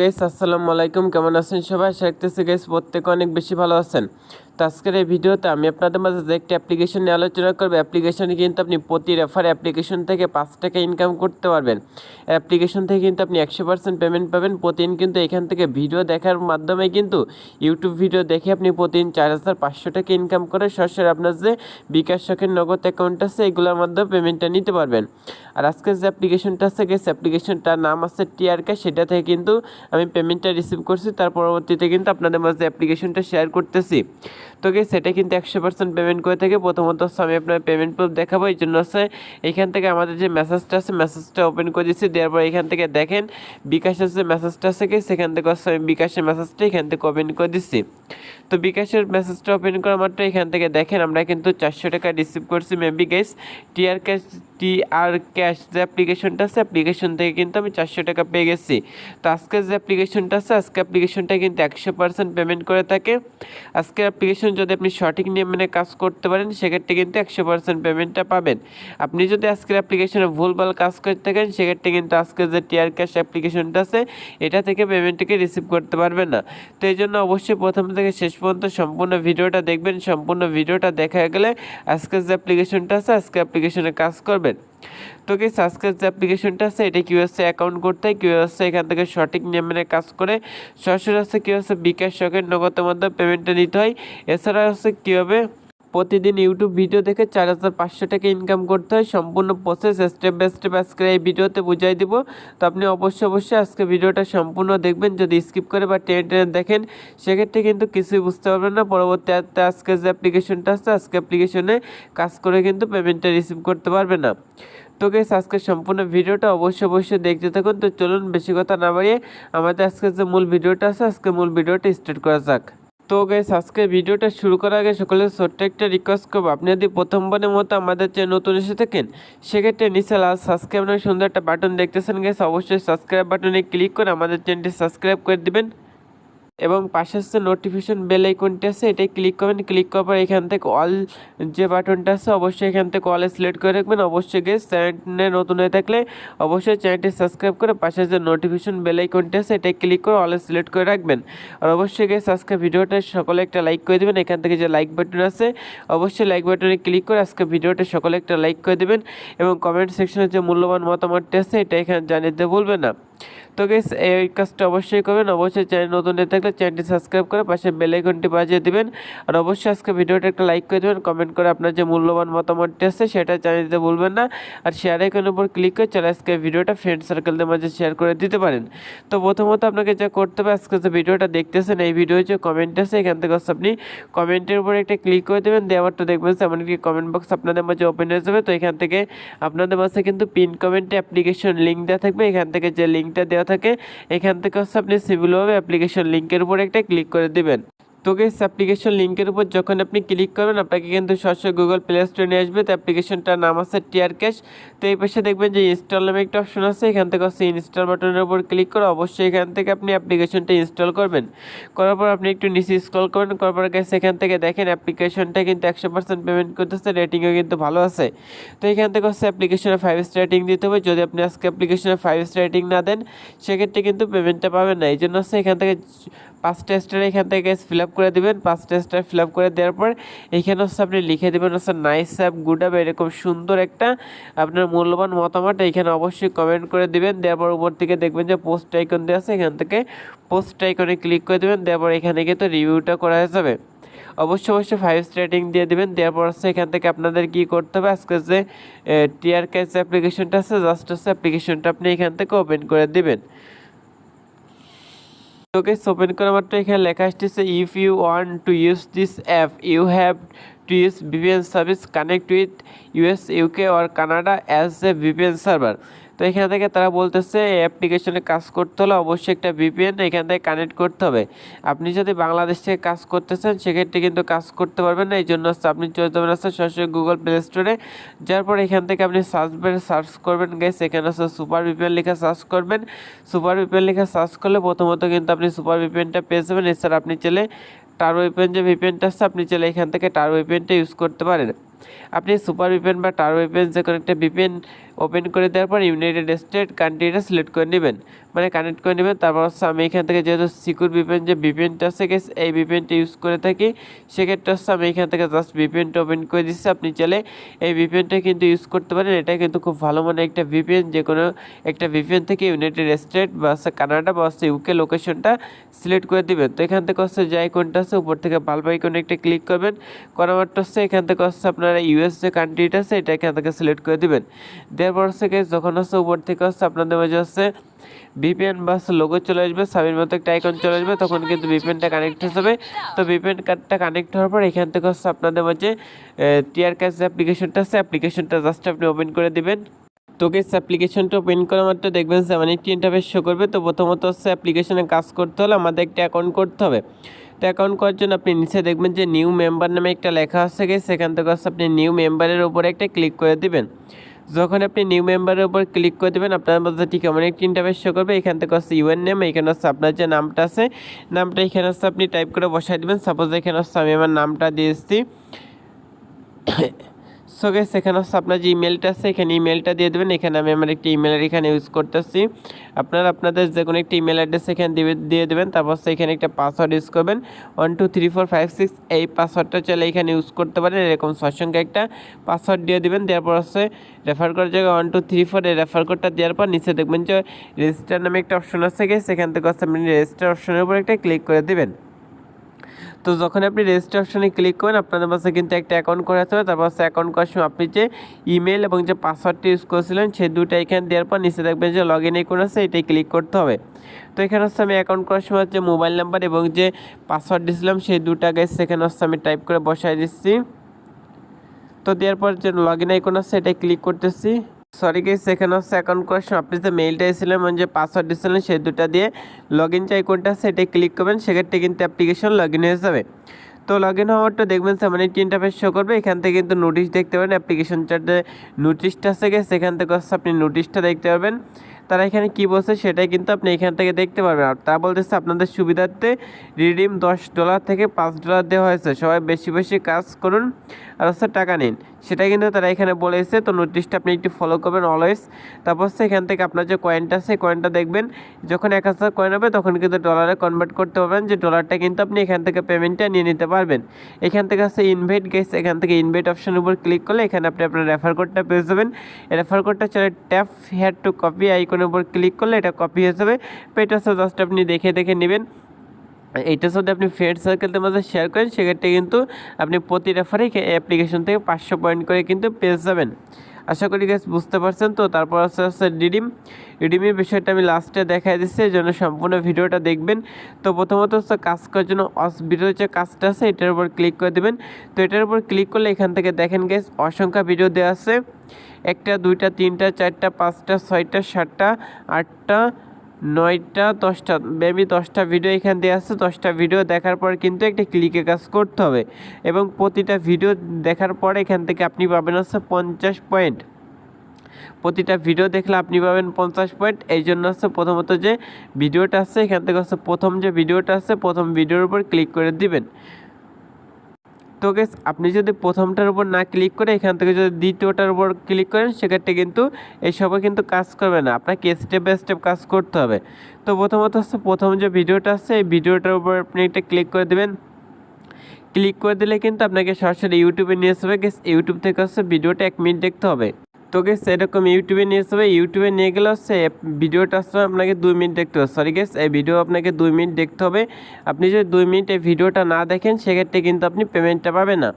Guess আসসালামু আলাইকুম। কেমন আছেন সবাই? আশা রাখতেছি গেস প্রত্যেকে অনেক বেশি ভালো আছেন। তো আজকের এই ভিডিওতে আমি আপনাদের মাঝে যে একটি অ্যাপ্লিকেশন নিয়ে আলোচনা করব অ্যাপ্লিকেশনে কিন্তু আপনি প্রতি রেফার অ্যাপ্লিকেশন থেকে পাঁচ টাকা ইনকাম করতে পারবেন। অ্যাপ্লিকেশন থেকে কিন্তু আপনি একশো পার্সেন্ট পেমেন্ট পাবেন। প্রতিদিন কিন্তু এখান থেকে ভিডিও দেখার মাধ্যমে কিন্তু ইউটিউব ভিডিও দেখে আপনি প্রতিদিন চার হাজার পাঁচশো টাকা ইনকাম করে সরাসরি আপনার যে বিকাশ শখের নগদ অ্যাকাউন্ট আছে, এগুলোর মাধ্যমে পেমেন্টটা নিতে পারবেন। আর আজকের যে অ্যাপ্লিকেশনটা আছে গেছে অ্যাপ্লিকেশনটার নাম আছে টিআর ক্যাশ সেটা থেকে কিন্তু আমি পেমেন্টটা রিসিভ করছি। তার পরবর্তীতে কিন্তু আপনাদের মাঝে অ্যাপ্লিকেশনটা শেয়ার করতেছি। তো কি সেটা কিন্তু একশো পার্সেন্ট পেমেন্ট করে থাকে। প্রথমত আমি আপনার পেমেন্ট প্রুফ দেখাবো। এই জন্য হচ্ছে এখান থেকে আমাদের যে মেসেজটা আছে মেসেজটা ওপেন করে দিচ্ছি। দেওয়ার পর এখান থেকে দেখেন, বিকাশের যে মেসেজটা আছে কি, সেখান থেকে আমি বিকাশের মেসেজটা এখান থেকে ওপেন করে দিচ্ছি। তো বিকাশের মেসেজটা ওপেন করা মাত্র এখান থেকে দেখেন, আমরা কিন্তু চারশো টাকা রিসিভ করছি maybe guys tier cash TR cash যে অ্যাপ্লিকেশনটা আছে অ্যাপ্লিকেশন থেকে কিন্তু আমি চারশো টাকা পেয়ে গেছি। তো আজকের যে অ্যাপ্লিকেশনটা আছে, আজকে অ্যাপ্লিকেশনটা কিন্তু একশো পার্সেন্ট পেমেন্ট করে থাকে। আজকের অ্যাপ্লিকেশন যদি আপনি সঠিক নিয়ম মেনে কাজ করতে পারেন, সেক্ষেত্রে কিন্তু একশো পার্সেন্ট পেমেন্টটা পাবেন। আপনি যদি আজকের অ্যাপ্লিকেশনে ভুলভাল কাজ করে থাকেন, সেক্ষেত্রে কিন্তু আজকে যে টিআর ক্যাশ অ্যাপ্লিকেশনটা আছে, এটা থেকে পেমেন্টটাকে রিসিভ করতে পারবেন না। তো এই জন্য অবশ্যই প্রথম থেকে শেষ পর্যন্ত সম্পূর্ণ ভিডিওটা দেখবেন। সম্পূর্ণ ভিডিওটা দেখা গেলে আজকের যে অ্যাপ্লিকেশনটা আছে, আজকে অ্যাপ্লিকেশনে কাজ করবেন তো কি সাবস্ক্রাইব যে অ্যাপ্লিকেশনটা আছে, এটা কী হচ্ছে অ্যাকাউন্ট করতে কী হচ্ছে এখান থেকে সঠিক নিয়ম মেনে কাজ করে সরাসরি হচ্ছে কী হচ্ছে বিকাশ সকের নগদের মাধ্যমে পেমেন্টটা নিতে হয়। এছাড়া হচ্ছে কীভাবে প্রতিদিন ইউটিউব ভিডিও দেখে চার হাজার পাঁচশো টাকা ইনকাম করতে হয়। সম্পূর্ণ প্রসেস স্টেপ বাই স্টেপ আজকে এই ভিডিওতে বুঝাই দিব। তো আপনি অবশ্যই অবশ্যই আজকে ভিডিওটা সম্পূর্ণ দেখবেন। যদি স্কিপ করে বা টেনে টেনে দেখেন, সেক্ষেত্রে কিন্তু কিছুই বুঝতে পারবেন না। পরবর্তী আজকে যে অ্যাপ্লিকেশনটা আছে, আজকে অ্যাপ্লিকেশনে কাজ করে কিন্তু পেমেন্টটা রিসিভ করতে পারবে না। তো গেস আজকে সম্পূর্ণ ভিডিওটা অবশ্যই অবশ্যই দেখতে থাকুন। তো চলুন, বেশি কথা না বাড়িয়ে আমাদের আজকে যে মূল ভিডিওটা আছে, আজকে মূল ভিডিওটা স্টার্ট করা যাক। তো গাইস আজকে ভিডিওটা শুরু করার আগে সকলের ছোট্ট একটা রিকোয়েস্ট করব। আপনি যদি প্রথমবারের মতো আমাদের চ্যানেল নতুন এসে থাকেন, সেক্ষেত্রে নিচে লাল সাবস্ক্রাইব নামে সুন্দর একটা বাটন দেখতেছেন গাইস অবশ্যই সাবস্ক্রাইব বাটনে ক্লিক করে আমাদের চ্যানেলটি সাবস্ক্রাইব করে দিবেন। এবং পাশে যে নোটিফিকেশন বেল আইকনটি আছে, এটাই ক্লিক করবেন ক্লিক করার পর এখান থেকে অল যে বাটনটা আছে, অবশ্যই এখান থেকে অলে সিলেক্ট করে রাখবেন। অবশ্যই গেস চ্যানেলে নতুন হয়ে থাকলে অবশ্যই চ্যানেলটি সাবস্ক্রাইব করে পাশে যে নোটিফিকেশন বেল আইকনটি আছে, এটাই ক্লিক করে অলে সিলেক্ট করে রাখবেন। আর অবশ্যই গেস আজকে ভিডিওটা সকলে একটা লাইক করে দেবেন। এখান থেকে যে লাইক বাটন আছে, অবশ্যই লাইক বাটনে ক্লিক করে আজকে ভিডিওটা সকলে একটা লাইক করে দেবেন। এবং কমেন্ট সেকশনে যে মূল্যবান মতামতটি আছে, এটা এখানে জানিয়ে দিতে ভুলবেন না। তো গেস এই কাজটা অবশ্যই করবেন। অবশ্যই চ্যানেল নতুন হয়ে থাকলে চ্যানেলটি সাবস্ক্রাইব করে পাশে বেল আইকনটি বাজিয়ে দেবেন। আর অবশ্যই আজকে ভিডিওটা একটা লাইক করে দেবেন। কমেন্ট করে আপনার যে মূল্যবান মতামতটি আছে সেটা জানিয়ে দিতে ভুলবেন না। আর শেয়ার আইকনের উপর ক্লিক করে চলে আজকে ভিডিওটা ফ্রেন্ড সার্কেলদের মাঝে শেয়ার করে দিতে পারেন। তো প্রথমত আপনাকে যা করতে হবে, আজকে যে ভিডিওটা দেখতেছেন, এই ভিডিও যে কমেন্ট আছে, এখান থেকে আপনি কমেন্টের উপর একটা ক্লিক করে দেবেন। দেওয়ার তো দেখবেন এমন একটি কমেন্ট বক্স আপনাদের মাঝে ওপেন হয়ে যাবে। তো এখান থেকে আপনাদের মাঝে কিন্তু পিন কমেন্টে অ্যাপ্লিকেশন লিঙ্ক দেওয়া থাকবে। এখান থেকে যে লিঙ্কটা দেওয়া থাকে এখান থেকে হচ্ছে আপনি সিভিলভাবে অ্যাপ্লিকেশন লিঙ্কের উপর একটা ক্লিক করে দেবেন। তো গেস অ্যাপ্লিকেশন লিঙ্কের উপর যখন আপনি ক্লিক করবেন, আপনাকে কিন্তু সরাসরি গুগল প্লে স্টোরে নিয়ে আসবে। তো অ্যাপ্লিকেশনটার নাম আছে টিয়ার ক্যাশ তো এই পাশে দেখবেন যে ইনস্টল নামে একটা অপশন আছে। এখান থেকে হচ্ছে ইনস্টল বাটনের উপর ক্লিক করে অবশ্যই এখান থেকে আপনি অ্যাপ্লিকেশনটা ইনস্টল করবেন। করার পর আপনি একটু নিচে স্ক্রল করবেন। করার পর গেছে এখান থেকে দেখেন অ্যাপ্লিকেশনটা কিন্তু একশো পার্সেন্ট পেমেন্ট করতেছে। রেটিংও কিন্তু ভালো আছে। তো এখান থেকে হচ্ছে অ্যাপ্লিকেশনে ফাইভ স্টার রেটিং দিতে হবে। যদি আপনি আজকে অ্যাপ্লিকেশনে ফাইভ স্টার রেটিং না দেন, সেক্ষেত্রে কিন্তু পেমেন্টটা পাবেন না। এই জন্য হচ্ছে এখান থেকে পাঁচটা স্টার এখান থেকে ফিল আপ করে দেবেন। পাঁচটা স্টার ফিল আপ করে দেওয়ার পর এখানে হচ্ছে আপনি লিখে দেবেন হচ্ছে নাইস অ্যাপ গুড অ্যাপ এরকম সুন্দর একটা আপনার মূল্যবান মতামত এখানে অবশ্যই কমেন্ট করে দেবেন। দেওয়ার পর উপর থেকে দেখবেন যে পোস্ট আইকন দেওয়া আছে, এখান থেকে পোস্ট আইকনে ক্লিক করে দেবেন। দেওয়ার পর এখানে গিয়ে তো রিভিউটা করা যাবে। অবশ্যই অবশ্যই ফাইভ স্টার রেটিং দিয়ে দেবেন। দেওয়ার পর হচ্ছে এখান থেকে আপনাদের কী করতে হবে? আজকে যে টিয়ার ক্যাশ অ্যাপ্লিকেশনটা আছে জাস্ট হচ্ছে অ্যাপ্লিকেশনটা আপনি এখান থেকে ওপেন করে দেবেন। ওকে ওপেন করা মাত্র এখানে লেখা আসতেছে if you want to use this app you have to use VPN service connect with US UK or Canada as a VPN server তো এখান থেকে তারা বলতেছে অ্যাপ্লিকেশনে কাজ করতে হলে অবশ্যই একটা ভিপিএন এখান থেকে কানেক্ট করতে হবে। আপনি যদি বাংলাদেশ থেকে কাজ করতেছেন, সেক্ষেত্রে কিন্তু কাজ করতে পারবেন না। এই জন্য হচ্ছে আপনি চলে যাবেন হচ্ছে সরাসরি গুগল প্লে স্টোরে যার পর এখান থেকে আপনি সার্চ সার্চ করবেন গেস এখানে হচ্ছে সুপার ভিপিএন লিখে সার্চ করবেন। সুপার ভিপিএন লিখে সার্চ করলে প্রথমত কিন্তু আপনি সুপার ভিপিএনটা পেয়ে যাবেন। এছাড়া আপনি চলে টার ওয়েপেন যে ভিপিএনটা আছে, আপনি চাইলে এখান থেকে টার ওয়েপেনটা ইউজ করতে পারেন। আপনি সুপার ভিপেন বা টার ভিপেন যে কোনো একটা ভিপেন ওপেন করে দেওয়ার পর ইউনাইটেড স্টেট কান্ট্রিটা সিলেক্ট করে নেবেন। মানে কানেক্ট করে নেবেন। তারপর হচ্ছে আমি এখান থেকে যেহেতু সিকিউর ভিপেন যে ভিপেনটা আছে এই ভিপেনটা ইউজ করে থাকি। সেক্ষেত্রে হচ্ছে আমি এখান থেকে জাস্ট ভিপেনটা ওপেন করে দিচ্ছি। আপনি চাইলে এই ভিপেনটা কিন্তু ইউজ করতে পারেন। এটা কিন্তু খুব ভালো মানে একটা ভিপিএন যে কোনো একটা ভিপিএন থেকে ইউনাইটেড স্টেট বা হচ্ছে কানাডা বা হচ্ছে ইউকে লোকেশনটা সিলেক্ট করে দিবেন। তো এখান থেকে হচ্ছে যে আইকনটা আছে, উপর থেকে বাল্ব আইকনে একটা ক্লিক করবেন। করার মাত্র হচ্ছে এখান থেকে হচ্ছে আপনারা ইউএস যে কান্ট্রিটা আছে এটা এখান থেকে সিলেক্ট করে দিবেন। দেওয়ার পর guys, যখন হচ্ছে উপর থেকে হচ্ছে আপনাদের মাঝে হচ্ছে ভিপিএন বা লোগো চলে আসবে সাবির মতো একটা আইকন চলে আসবে তখন কিন্তু ভিপিএনটা কানেক্ট হয়ে যাবে। তো ভিপিএন কার্ডটা কানেক্ট হওয়ার পর এখান থেকে হচ্ছে আপনাদের মাঝে টিয়ার ক্যাশ যে অ্যাপ্লিকেশনটা আছে অ্যাপ্লিকেশনটা জাস্ট আপনি ওপেন করে দিবেন। তো গেস অ্যাপ্লিকেশনটা ওপেন করা মাত্র দেখবেন সেভেন এইটটি ইন্টারফেস শো করবে। তো প্রথমত হচ্ছে অ্যাপ্লিকেশনে কাজ করতে হলে আমাদের একটা অ্যাকাউন্ট করতে হবে। তো অ্যাকাউন্ট করার জন্য আপনি নিচে দেখবেন যে নিউ মেম্বার নামে একটা লেখা আছে গিয়ে সেখান থেকে আপনি নিউ মেম্বারের উপরে একটা ক্লিক করে দিবেন। যখন আপনি নিউ মেম্বারের উপর ক্লিক করে দেবেন, আপনার মধ্যে ঠিক এমন একটি ইন্টারফেস শো করবে, এখান থেকে হচ্ছে ইউএন নেম এখানে হচ্ছে আপনার যে নামটা আছে, নামটা এখানে হচ্ছে আপনি টাইপ করে বসাই দেবেন। সাপোজ এখানে হচ্ছে আমি আমার নামটা দিয়ে এসেছি সো গেস এখানে হচ্ছে আপনার যে ইমেলটা আছে, এখানে ইমেলটা দিয়ে দেবেন। এখানে আমি আমার একটি ইমেলের এখানে ইউজ করতেছি। আপনারা আপনাদের যে কোনো একটি ইমেল অ্যাড্রেস এখানে দিবে, দিয়ে দেবেন। তারপর হচ্ছে এখানে একটা পাসওয়ার্ড ইউজ করবেন। One two three four five six এই পাসওয়ার্ডটা চলে এখানে ইউজ করতে পারেন। এরকম সৎসঙ্গে একটা পাসওয়ার্ড দিয়ে দেবেন। দেওয়ার পর হচ্ছে রেফার করার জায়গায় ওয়ান টু থ্রি ফোর এই রেফার কোডটা দেওয়ার পর নিচে দেখবেন যে রেজিস্টার নামে একটা অপশন আছে। গেছে সেখান থেকে হচ্ছে আপনি রেজিস্টার অপশনের উপর একটা ক্লিক করে দেবেন। তো যখন আপনি রেজিস্টার অপশনে ক্লিক করেন, আপনাদের পাশে কিন্তু একটা অ্যাকাউন্ট করে আসতে হবে তারপর হচ্ছে অ্যাকাউন্ট করার সময় আপনি যে ইমেল এবং যে পাসওয়ার্ডটি ইউজ করেছিলেন সেই দুটো এখানে দেওয়ার পর নিচে দেখবেন যে লগ ইন আইকন আছে, এটাই ক্লিক করতে হবে। তো এখানে হচ্ছে আমি অ্যাকাউন্ট করার সময় হচ্ছে মোবাইল নাম্বার এবং যে পাসওয়ার্ড দিয়েছিলাম, সেই দুটো আগে সেখানে হচ্ছে আমি টাইপ করে বসাই দিচ্ছি। তো দেওয়ার পর যে লগ ইন আইকন আছে, এটাই ক্লিক করতেছি। সরি গেস এখানে হচ্ছে অ্যাকাউন্ট করার আপনি যে মেইলটা এসেছিলেন এবং যে পাসওয়ার্ড দিয়েছিলেন সেই দুটো দিয়ে লগ ইন আইকনটা আছে এটাই ক্লিক করবেন, সেক্ষেত্রে কিন্তু অ্যাপ্লিকেশন লগ ইন হয়ে যাবে। তো লগ ইন হওয়ারটা দেখবেন সামনে একটি ইন্টারফেস শো করবে, এখান থেকে কিন্তু নোটিশ দেখতে পাবেন অ্যাপ্লিকেশনটার যে নোটিশটা আছে গেছে সেখান থেকে হচ্ছে আপনি নোটিশটা দেখতে পারবেন। তারা এখানে কি বলছে সেটাই কিন্তু আপনি এখান থেকে দেখতে পারবেন। আর তা বলতেছে আপনাদের সুবিধার্থে রিডিম দশ ডলার থেকে পাঁচ ডলার দেওয়া হয়েছে। সবাই বেশি বেশি কাজ করুন। আর হচ্ছে টাকা নিন। সেটা কিন্তু তারা এখানে বলেছে তো নোটিশটা আপনি একটু ফলো করবেন অলওয়েজ তারপর হচ্ছে এখান থেকে আপনার যে কয়েনটা আছে কয়েনটা দেখবেন, যখন এক হাজার কয়েন হবে, তখন কিন্তু ডলারে কনভার্ট করতে পারবেন, যে ডলারটা কিন্তু আপনি এখান থেকে পেমেন্টটা নিয়ে নিতে পারবেন। এখান থেকে হচ্ছে ইনভাইট গেছে এখান থেকে ইনভাইট অপশনের উপর ক্লিক করলে এখানে আপনি আপনার রেফার কোডটা পেয়ে যাবেন। রেফার কোডটা চলে ট্যাপ হেয়ার টু কপি আইকনের উপর ক্লিক করলে এটা কপি হয়ে যাবে। পেটা জাস্ট আপনি দেখে দেখে নেবেন। এইটা যদি আপনি ফ্রেন্ড সার্কেলদের মধ্যে শেয়ার করেন, সেক্ষেত্রে কিন্তু আপনি প্রতি রেফারে অ্যাপ্লিকেশন থেকে পাঁচশো পয়েন্ট করে কিন্তু পেয়ে যাবেন। আশা করি গ্যাস বুঝতে পারছেন তো, তারপর আস্তে আস্তে রিডিম রিডিমের বিষয়টা আমি লাস্টে দেখাই দিচ্ছি, এই জন্য সম্পূর্ণ ভিডিওটা দেখবেন। তো প্রথমত হচ্ছে কাজ করার জন্য ভিডিও যে কাজটা আছে, এটার উপর ক্লিক করে দেবেন। তো এটার উপর ক্লিক করলে এখান থেকে দেখেন গ্যাস অসংখ্য ভিডিও দেওয়া আছে। একটা, দুইটা, তিনটা, চারটা, পাঁচটা, ছয়টা, সাতটা, আটটা নয়টা, দশটা মেবি দশটা ভিডিও এখান দিয়ে আসছে দশটা ভিডিও দেখার পর কিন্তু একটা ক্লিকে কাজ করতে হবে। এবং প্রতিটা ভিডিও দেখার পর এখান থেকে আপনি পাবেন হচ্ছে পঞ্চাশ পয়েন্ট প্রতিটা ভিডিও দেখলে আপনি পাবেন পঞ্চাশ পয়েন্ট এই জন্য হচ্ছে প্রথমত যে ভিডিওটা আছে, এখান থেকে হচ্ছে প্রথম যে ভিডিওটা আছে, প্রথম ভিডিওর উপর ক্লিক করে দিবেন। তো গেস আপনি যদি প্রথমটার উপর না ক্লিক করে এখান থেকে যদি দ্বিতীয়টার উপর ক্লিক করেন, সেক্ষেত্রে কিন্তু এইসবও কিন্তু কাজ করবে না। আপনাকে স্টেপ বাই স্টেপ কাজ করতে হবে। তো প্রথমত হচ্ছে প্রথম যে ভিডিওটা আছে, এই ভিডিওটার উপর আপনি একটা ক্লিক করে দেবেন। ক্লিক করে দিলে কিন্তু আপনাকে সরাসরি ইউটিউবে নিয়ে আসবে। গেস ইউটিউব থেকে হচ্ছে ভিডিওটা এক মিনিট দেখতে হবে। তো সেরকম ইউটিউবে নিয়ে আসবে ইউটিউবে নিয়ে গেলে হচ্ছে ভিডিওটা আসলে আপনাকে দুই মিনিট দেখতে হবে। সরি গেস এই ভিডিও আপনাকে দুই মিনিট দেখতে হবে। আপনি যদি দুই মিনিট এই ভিডিওটা না দেখেন, সেক্ষেত্রে কিন্তু আপনি পেমেন্টটা পাবেন না।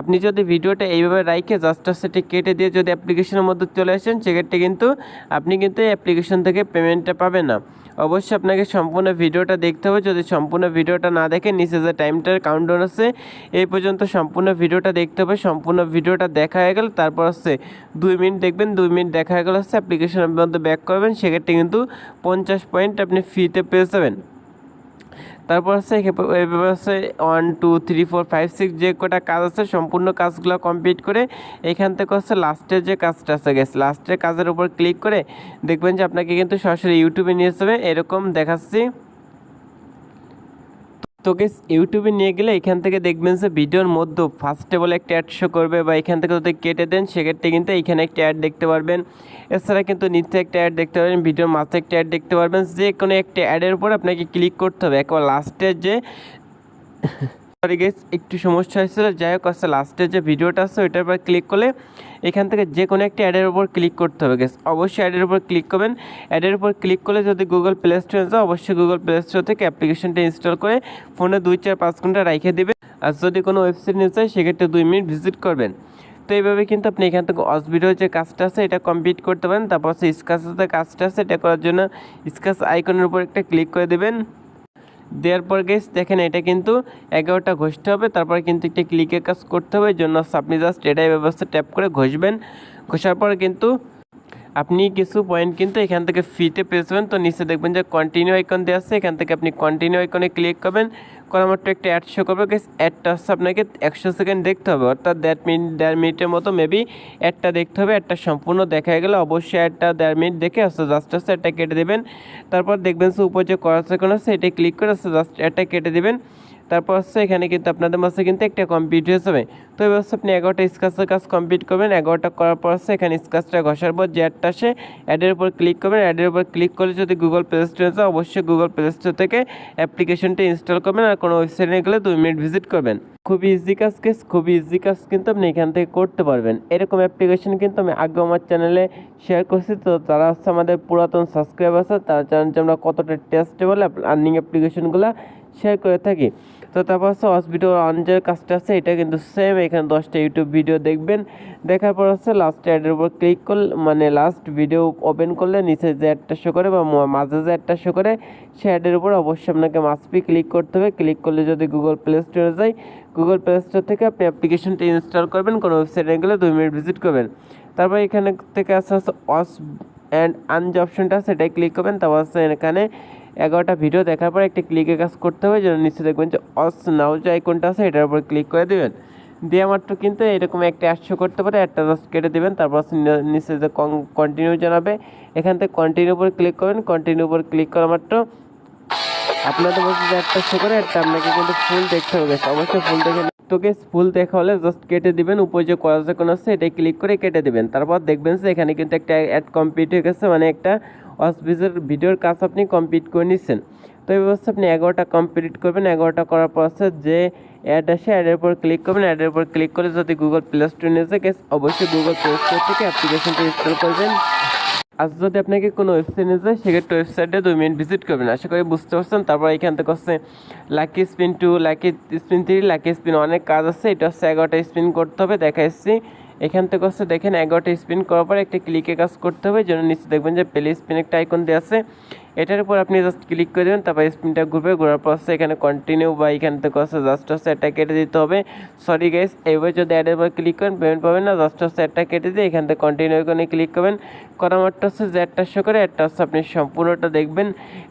আপনি যদি ভিডিওটা এইভাবে রাইখে জাস্ট সেটি কেটে দিয়ে যদি অ্যাপ্লিকেশনের মধ্যে চলে আসেন, সেক্ষেত্রে কিন্তু আপনি কিন্তু এই অ্যাপ্লিকেশন থেকে পেমেন্টটা পাবেন না। অবশ্যই আপনাকে সম্পূর্ণ ভিডিওটা দেখতে হবে। যদি সম্পূর্ণ ভিডিওটা না দেখে নিচে যে টাইমটার কাউন্টডাউন আছে, এই পর্যন্ত সম্পূর্ণ ভিডিওটা দেখতে হবে। সম্পূর্ণ ভিডিওটা দেখা হয়ে গেল তারপর হচ্ছে দুই মিনিট দেখবেন, দুই মিনিট দেখা হয়ে গেল হচ্ছে অ্যাপ্লিকেশনের মধ্যে ব্যাক করবেন। সেক্ষেত্রে কিন্তু পঞ্চাশ পয়েন্ট আপনি ফ্রিতে পেয়ে যাবেন। তারপর হচ্ছে এভাবে হচ্ছে one two three four five six যে কটা কাজ আছে, সম্পূর্ণ কাজগুলো কমপ্লিট করে এখান থেকে হচ্ছে লাস্টের যে কাজটা আছে গেছে লাস্টের কাজের উপর ক্লিক করে দেখবেন যে আপনাকে কিন্তু সরাসরি ইউটিউবে নিয়ে যাবে এরকম দেখাচ্ছি। তো গেস ইউটিউবে নিয়ে গেলে এখান থেকে দেখবেন যে ভিডিওর মধ্যে ফার্স্টে বলে একটা অ্যাড শো করবে বা এখান থেকে যদি কেটে দেন, সেক্ষেত্রে কিন্তু এখানে একটা অ্যাড দেখতে পারবেন। এছাড়া কিন্তু নিচে একটা অ্যাড দেখতে পারবেন, ভিডিওর মাঝে একটা অ্যাড দেখতে পারবেন। যে কোনো একটা অ্যাডের উপর আপনাকে ক্লিক করতে হবে। একবার লাস্টের যে সরি গেস একটু সমস্যা হয়েছিল। যাই হোক আসলে লাস্টের যে ভিডিওটা আছে, ওইটার উপর ক্লিক করলে এখান থেকে যে কোনো একটা অ্যাডের উপর ক্লিক করতে হবে গেস অবশ্যই অ্যাডের উপর ক্লিক করবেন। অ্যাডের উপর ক্লিক করলে যদি গুগল প্লে স্টোরে যাও, অবশ্যই গুগল প্লে স্টোর থেকে অ্যাপ্লিকেশনটা ইনস্টল করে ফোনে দুই চার পাঁচ ঘণ্টা রেখে দেবে আর যদি কোনো ওয়েবসাইট নিতে চাই সেক্ষেত্রে দুই মিনিট ভিজিট করবেন। তো এইভাবে কিন্তু আপনি এখান থেকে অসভিডিও যে কাজটা আছে, এটা কমপ্লিট করতে পারেন। তারপর হচ্ছে স্কাচের যে কাজটা আছে, এটা করার জন্য স্কাচ আইকনের উপর একটা ক্লিক করে দেবেন। দেওয়ার পর গেস দেখেন এটা কিন্তু এগারোটা ঘষতে হবে, তারপর কিন্তু একটা ক্লিকের কাজ করতে হবে, জন্য আপনি জাস্ট এটাই ব্যবস্থা ট্যাপ করে ঘষবেন। ঘষার পর কিন্তু আপনি কিছু পয়েন্ট কিন্তু এখান থেকে ফ্রিতে পেয়ে যাবেন। তো নিচে দেখবেন যে কন্টিনিউ আইকন দেওয়া আছে, এখান থেকে আপনি কন্টিনিউ আইকনে ক্লিক করবেন। করার মাত্র একটা অ্যাড শো করবে গেস অ্যাডটা হচ্ছে আপনাকে একশো সেকেন্ড দেখতে হবে, অর্থাৎ দেড় মিনিট দেড় মিনিটের মতো মেবি অ্যাডটা দেখতে হবে অ্যাডটা সম্পূর্ণ দেখা গেলে অবশ্যই অ্যাডটা দেড় মিনিট দেখে আসতে জাস্ট আসতে অ্যাডটা কেটে দেবেন, তারপর দেখবেন সে উপর যে করা সেকেন্ড আছে, এটা ক্লিক করে আসতে জাস্ট অ্যাডটা কেটে দেবেন। তারপর হচ্ছে এখানে কিন্তু আপনাদের মাঝে কিন্তু একটা কমপ্লিট হয়ে যাবে। তো এবার হচ্ছে আপনি এগারোটা স্কাচের কাজ কমপ্লিট করবেন। এগারোটা করার পর হচ্ছে এখানে স্কাচটা ঘষার পর যে অ্যাডটা আসে অ্যাডের উপর ক্লিক করবেন। অ্যাডের উপর ক্লিক করলে যদি গুগল প্লে স্টোরে যায় অবশ্যই গুগল প্লে স্টোর থেকে অ্যাপ্লিকেশনটা ইনস্টল করবেন আর কোনো ওয়েবসাইটে গেলে দুই মিনিট ভিজিট করবেন। খুবই ইজি কাজ কেস খুবই ইজি কাজ কিন্তু আপনি এখান থেকে করতে পারবেন। এরকম অ্যাপ্লিকেশন কিন্তু আমি আগে আমার চ্যানেলে শেয়ার করছি। তো তারা হচ্ছে আমাদের পুরাতন সাবস্ক্রাইবার আছে, তারা জানেন যে আমরা কতটা টেস্টেবল আর্নিং অ্যাপ্লিকেশনগুলো শেয়ার করে থাকি। তো তারপর হচ্ছে হসপিটাল অন যে কাজটা আছে, এটা কিন্তু সেম এখানে দশটা ইউটিউব ভিডিও দেখবেন। দেখার পর হচ্ছে লাস্ট অ্যাডের উপর ক্লিক করলে মানে লাস্ট ভিডিও ওপেন করলে নিচে যে অ্যাডটা শো করে বা মাঝে যে অ্যাডটা শো করে, সে অ্যাডের উপর অবশ্যই আপনাকে মাস্টবি ক্লিক করতে হবে। ক্লিক করলে যদি গুগল প্লে স্টোরে যাই গুগল প্লে স্টোর থেকে আপনি অ্যাপ্লিকেশনটা ইনস্টল করবেন, কোনো ওয়েবসাইটে গেলে দুই মিনিট ভিজিট করবেন। তারপর এখানে থেকে আসতে হচ্ছে অস অ্যান্ড আন যে অপশনটা সেটাই ক্লিক করবেন। তারপর এখানে এগারোটা ভিডিও দেখার পর একটা ক্লিকে কাজ করতে হবে, যেন নিচে দেখবেন যে অস নাও যে আইকনটা আছে, এটার উপর ক্লিক করে দেবেন। দেওয়া মাত্র কিন্তু এরকম একটা অ্যাড শো করতে পারে একটা জাস্ট কেটে দেবেন, তারপর হচ্ছে নি- নিচে যে কন্টিনিউ জানাবে, এখান থেকে কন্টিনিউ উপর ক্লিক করবেন কন্টিনিউ উপর ক্লিক করা মাত্র আপনাদের মধ্যে যে একটা শো করে একটা আপনাকে কিন্তু ফুল দেখতে হবে। অবশ্যই ফুল দেখে তোকে ফুল দেখা হলে জাস্ট কেটে দিবেন, উপরে যে করার কোন আছে, এটাই ক্লিক করে কেটে দিবেন। তারপর দেখবেন যে এখানে কিন্তু একটা অ্যাড কমপ্লিট হয়ে গেছে মানে একটা অসবিজের ভিডিওর কাজ আপনি কমপ্লিট করে নিচ্ছেন তো এই ব্যবস্থা আপনি এগারোটা কমপ্লিট করবেন। এগারোটা করার পর হচ্ছে যে অ্যাড আসে অ্যাডের উপর ক্লিক করবেন। অ্যাডের উপর ক্লিক করে যদি গুগল প্লে স্টোর নিয়ে যায় অবশ্যই গুগল প্লে স্টোর থেকে অ্যাপ্লিকেশনটা ইনস্টল করবেন। আজ যদি আপনাকে কোনো ওয়েবসাইট নিয়ে যায়, সেক্ষেত্রে ওয়েবসাইটে দুই মিনিট ভিজিট করবেন। আশা করি বুঝতে পারছেন। তারপর এখান থেকে হচ্ছে lucky spin two lucky spin three lucky spin অনেক কাজ আছে। এটা হচ্ছে এগারোটা স্পিন করতে হবে। দেখা এসছি এখান থেকে হচ্ছে দেখেন এগারোটা স্পিন করার পর একটা ক্লিকে কাজ করতে হবে, যেন নিচে দেখবেন যে প্লে স্পিন একটা আইকন দেওয়া আছে। এটার উপর আপনি জাস্ট ক্লিক করে দেবেন, তারপর স্পিনটা ঘুরবে, ঘোরার পর হচ্ছে এখানে কন্টিনিউ বা এখান থেকে হচ্ছে জাস্ট হচ্ছে এটা কেটে দিতে হবে। সরি গাইস এবার যদি অ্যাডের উপর ক্লিক করেন পেমেন্ট পাবেন না জাস্ট হচ্ছে একটা কেটে দিয়ে এখান থেকে কন্টিনিউ করে ক্লিক করবেন। করা মাত্র হচ্ছে যে একটা শো করে একটা হচ্ছে আপনি সম্পূর্ণটা দেখবেন।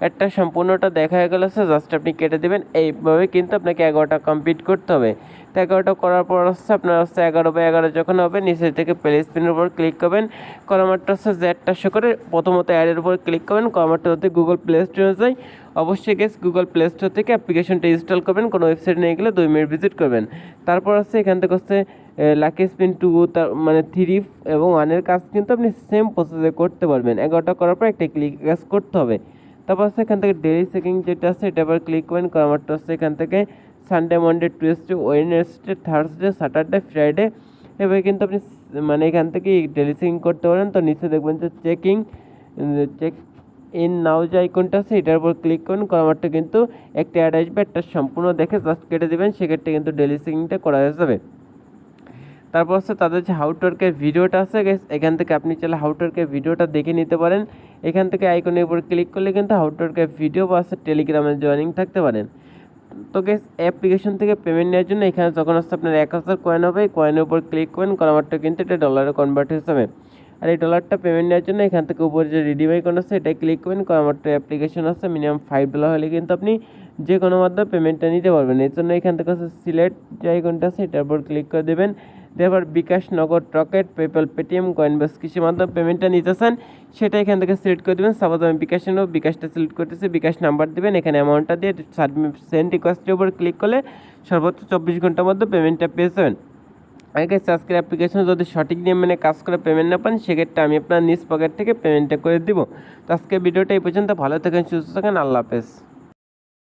একটা সম্পূর্ণটা দেখা গেলে হচ্ছে জাস্ট আপনি কেটে দেবেন। এইভাবে কিন্তু আপনাকে এগারোটা কমপ্লিট করতে হবে। তো এগারোটা করার পর হচ্ছে আপনার হচ্ছে এগারো বাই এগারো যখন হবে নিচে থেকে প্লে স্পিনের উপর ক্লিক করবেন। করা মাত্র হচ্ছে একটা শো করে প্রথমত অ্যাডের উপর ক্লিক করবেন। করা মাত্র হতে গুগল প্লে স্টোরে যাই। অবশ্যই গেস গুগল প্লে স্টোর থেকে অ্যাপ্লিকেশনটা ইনস্টল করবেন। কোনো ওয়েবসাইট নিয়ে গেলে দুই মিনিট ভিজিট করবেন। তারপর হচ্ছে এখান থেকে হচ্ছে লাকি স্পিন টু তার মানে থ্রি এবং ওয়ানের কাজ কিন্তু আপনি সেম প্রসেসে করতে পারবেন। এগারোটা করার পর একটা ক্লিক কাজ করতে হবে। তারপর হচ্ছে এখান থেকে ডেলি চেকিং যেটা আছে, এটা আবার ক্লিক করেন করা মাত্র হচ্ছে এখান থেকে Sunday Monday Tuesday Wednesday Thursday Saturday Friday এভাবে কিন্তু আপনি মানে এখান থেকে ডেলি চেকিং করতে পারেন। তো নিচে দেখবেন যে চেকিং চেক ইন নাও যে আইকনটা আছে, এটার উপর ক্লিক করুন। করা মাত্র কিন্তু একটা অ্যাড আসবে, একটা সম্পূর্ণ দেখে জাস্ট কেটে দেবেন, সেক্ষেত্রে কিন্তু ডেলি চেকিংটা করা যাবে। তারপর হচ্ছে তাদের যে হাউটওয়ার্কের ভিডিওটা আছে এখান থেকে আপনি চাইলে হাউটওয়ার্কের ভিডিওটা দেখে নিতে পারেন। এখান থেকে আইকনের উপর ক্লিক করলে কিন্তু হাউটওয়ার্কের ভিডিও বা টেলিগ্রামে জয়েনিং থাকতে পারেন। তো গেস অ্যাপ্লিকেশন থেকে পেমেন্ট নেওয়ার জন্য এখানে যখন হচ্ছে আপনার এক হাজার কয়েন হবে কয়েনের উপর ক্লিক করেন করা মাত্র কিন্তু এটা ডলারে কনভার্ট যাবে। আর এই ডলারটা পেমেন্ট নেওয়ার জন্য এখান থেকে উপরে যে রিডিম আইকন আছে এটা ক্লিক করবেন করা মাত্র অ্যাপ্লিকেশন আছে মিনিমাম ফাইভ ডলার হলে কিন্তু আপনি যে কোনো মাধ্যমে পেমেন্টটা নিতে পারবেন। এর জন্য এখান থেকে সিলেক্ট যে আইকনটা আছে, এটার উপর ক্লিক করে দেবেন। দেবার বিকাশ নগদ রকেট পেপ্যাল পেটিএম কয়েনবেস কৃষির মাধ্যমে পেমেন্টটা নিতে চান সেটা এখান থেকে সিলেক্ট করে দেবেন সাপোজ আমি বিকাশ নেব বিকাশটা সিলেক্ট করতেছি, বিকাশ নাম্বার দেবেন, এখানে অ্যামাউন্টটা দিয়ে সেন্ড রিকোয়েস্টের উপর ক্লিক করলে সর্বোচ্চ চব্বিশ ঘণ্টার মধ্যে পেমেন্টটা পেয়ে যাবেন। আগে আজকের অ্যাপ্লিকেশন যদি সঠিক নিয়ম মেনে কাজ করে পেমেন্ট না পান, সেক্ষেত্রে আমি আপনার নিজ পকেট থেকে পেমেন্টটা করে দিব। তো আজকে ভিডিওটা এই পর্যন্ত, ভালো থাকেন, সুস্থ থাকেন, আল্লাহ হাফেজ।